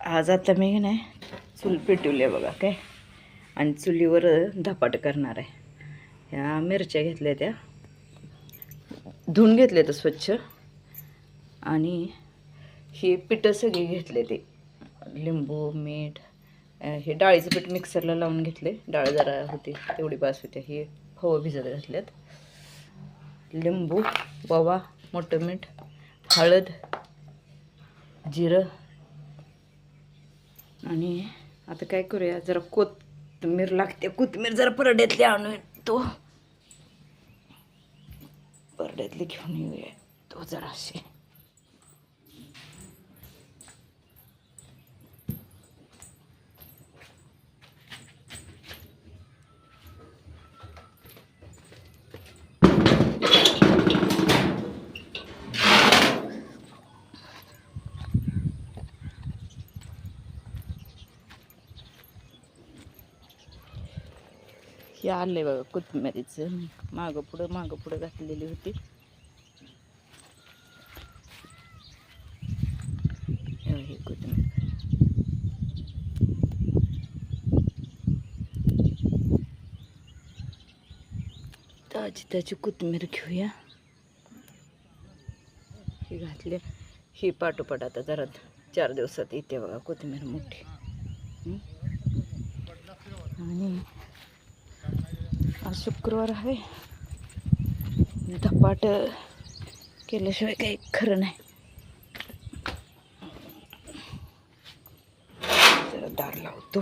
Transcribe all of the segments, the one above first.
आज आता मी नाही चूल पेटवली आहे बघा काय. आणि चुलीवर धपाट करणार आहे. ह्या मिरच्या घेतल्या त्या. धुवून घेतल्या तर स्वच्छ. आणि ही पिठं सगळी घेतले ते. लिंबू मीठ हे डाळीचं पीठ मिक्सरला लावून घेतले. डाळ जरा होती तेवढी बास होती. हे फवं भिजत घातल्यात लिंबू ओवा मोठं मीठ हळद जिरं आणि आता काय करूया जरा कोथमीर लागते. कोथमीर जरा परड्यातली आणून तो परड्यातली घेऊन येऊया. तो जराशी. हे आलंय बघा कोथिंबीरीचं. मागं पुढं मागं पुढं घातलेली होती. हे कोथिंबीर. ताजी ताजी कोथिंबीर घेऊया. ही घातले. ही पाठोपाठ आता जरा चार दिवसात येते बघा कोथिंबीर मोठी. आणि आज शुक्रवार आहे. धपाट केल्याशिवाय काही खरं नाही. दार लावतो.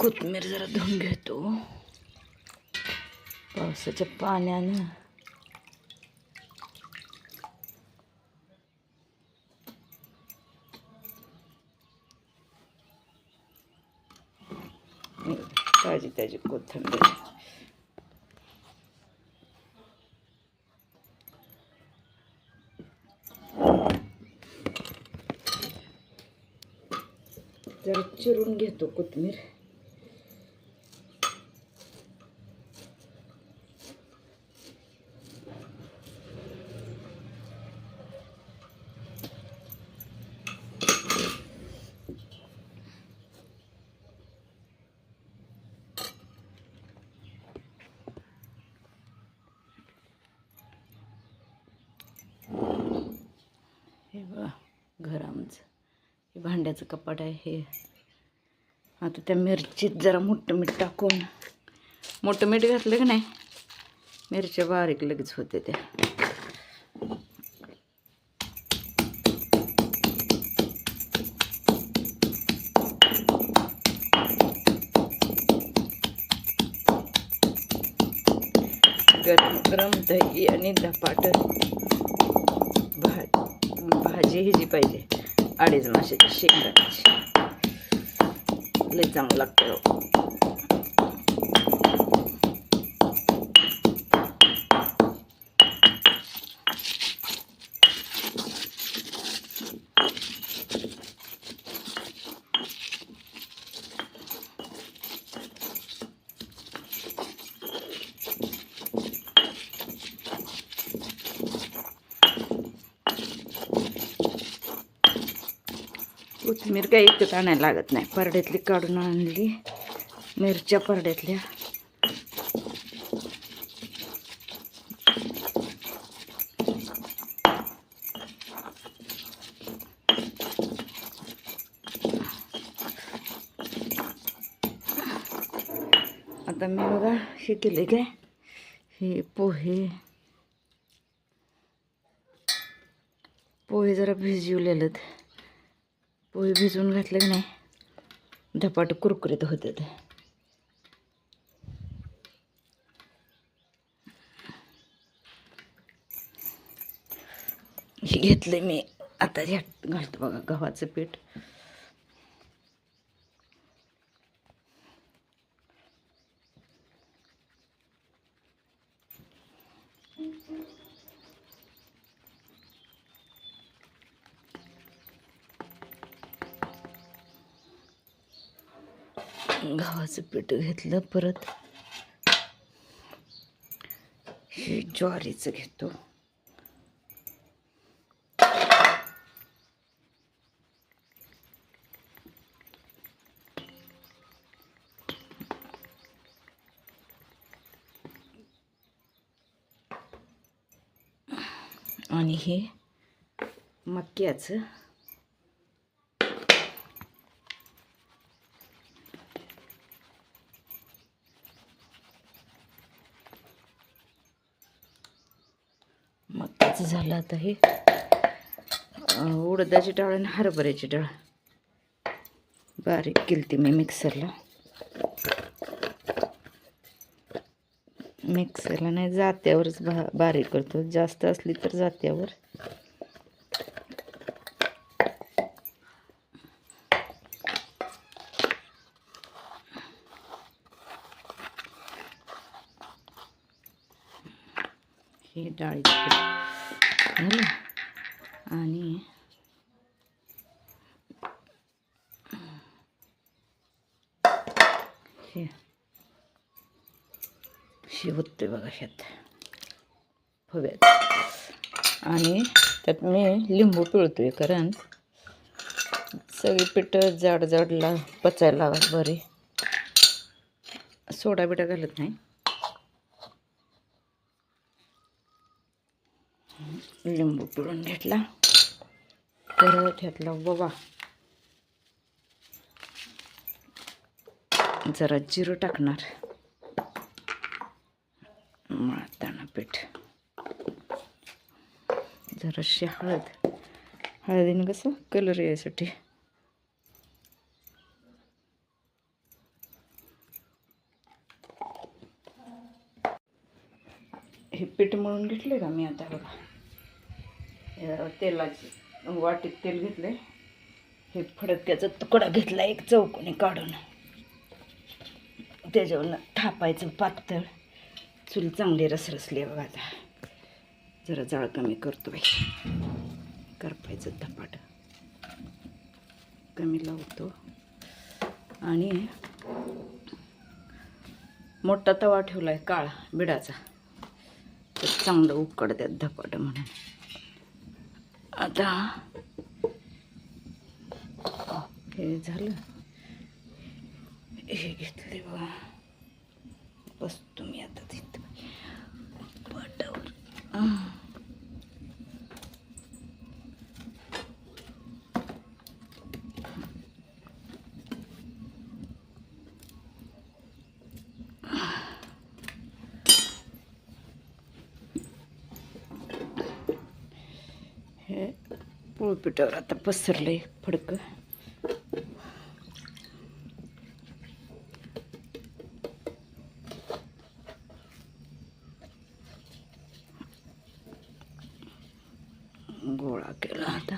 कोथमीर जरा धुवून घेतो. पावसाच्या पाण्यानं. ताजी ताजी कोथंबीर जरा चिरून घेतो कोथमीर हे बघा घर आमचं. हे भांड्याचं कपाट आहे हे. आता त्या मिरचीत जरा मोठं मीठ टाकून. मोठं मीठ घातलं की नाही? मिरच्या बारीक लगेच होते त्या. गरम गरम दही आणि धपाट. पाहिजे ही जी पाहिजे. अडीच माशाची शेंगाची लय चांगलं लागतं. हो. इतकं काही इकत आणायला लागत नाही. परड्यातली काढून आणली. मिरच्या परड्यातल्या. आता मी बघा हे केले काय? हे पोहे. पोहे जरा भिजवलेलं पोहे भिजवून घातले की नाही? धपाट कुरकुरीत होते ते. हे घेतले मी. आता झट घालतो बघा गव्हाचं पीठ. गव्हाचं पीठ घेतलं परत. हे ज्वारीचं घेतो. आणि हे मक्याचं मक्याचं झालं आता हे. उडदाची डाळ आणि हरभऱ्याची डाळ. बारीक केली मी मिक्सरला. मिक्सरला नाही जात्यावरच बा बारीक करतो. जास्त असली तर जात्यावर. हे डाळी. आणि हे. शिवते बघा शेत. फव्यात आणि त्यात मी लिंबू पिळतोय कारण सगळी पिठं जाड जाडला पचायला लावा बरे. सोडा बिडा घालत नाही. लिंबू पिळून घेतला. परत ह्यातला ववा जरा जिरं टाकणार. मळताना पीठ. जराशी हळद. हळदीनं कसं कलर यायसाठी. हे पीठ मळून घेतले का मी आता? बघा. तेलाची. वाटीत तेल घेतले हे फडक्याचा तुकडा घेतला एक चौकोनी काढून. त्याच्यावर थापायचं पातळ. चूल चांगली रसरसली बघा आता. जरा जाळ कमी करतो बाई. करपायचं धपाट. कमी लावतो. आणि मोठा तवा ठेवला आहे काळा बिडाचा. तर चांगलं उकडत्यात धपाट म्हणून. आता. हे झालं. हे घेतले बघा. बस मी आता तिथं. पाटावर आह. हे पोळपिठावर आता पसरले फडकं गोळा केला आता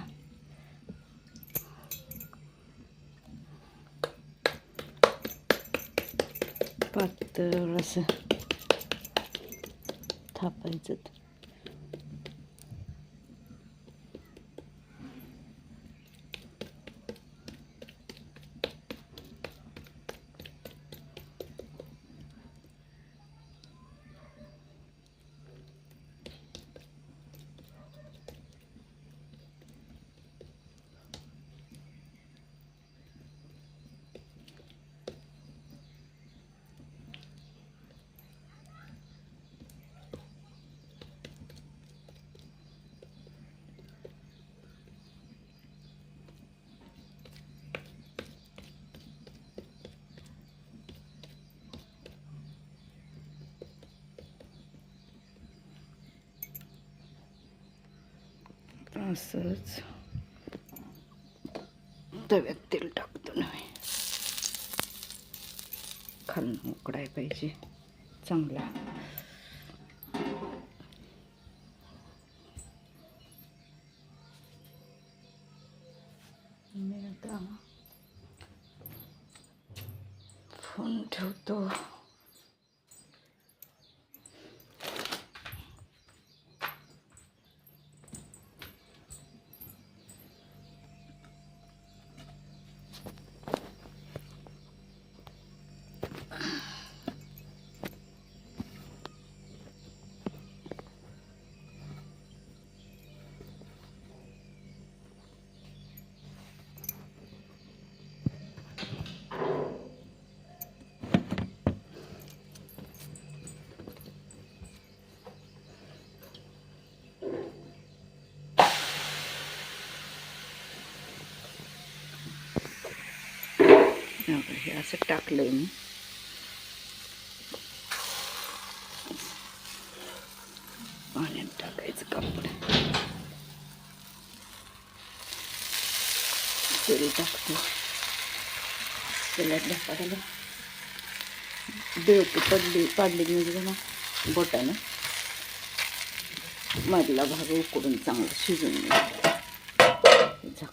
पातळ असं थापायचं असंच. तव्यात तेल टाकतो नव्हे खालून उकडाय पाहिजे. चांगला. मी आता फोन ठेवतो. हे असं टाकलं आहे मी. पाण्यात टाकायचं कापड. तेल टाकतो. तेलात टाकायला बेवटी पडली पाडली म्हणजे ना बोटानं. मधला भाग उकडून चांगला शिजून घ्यायचा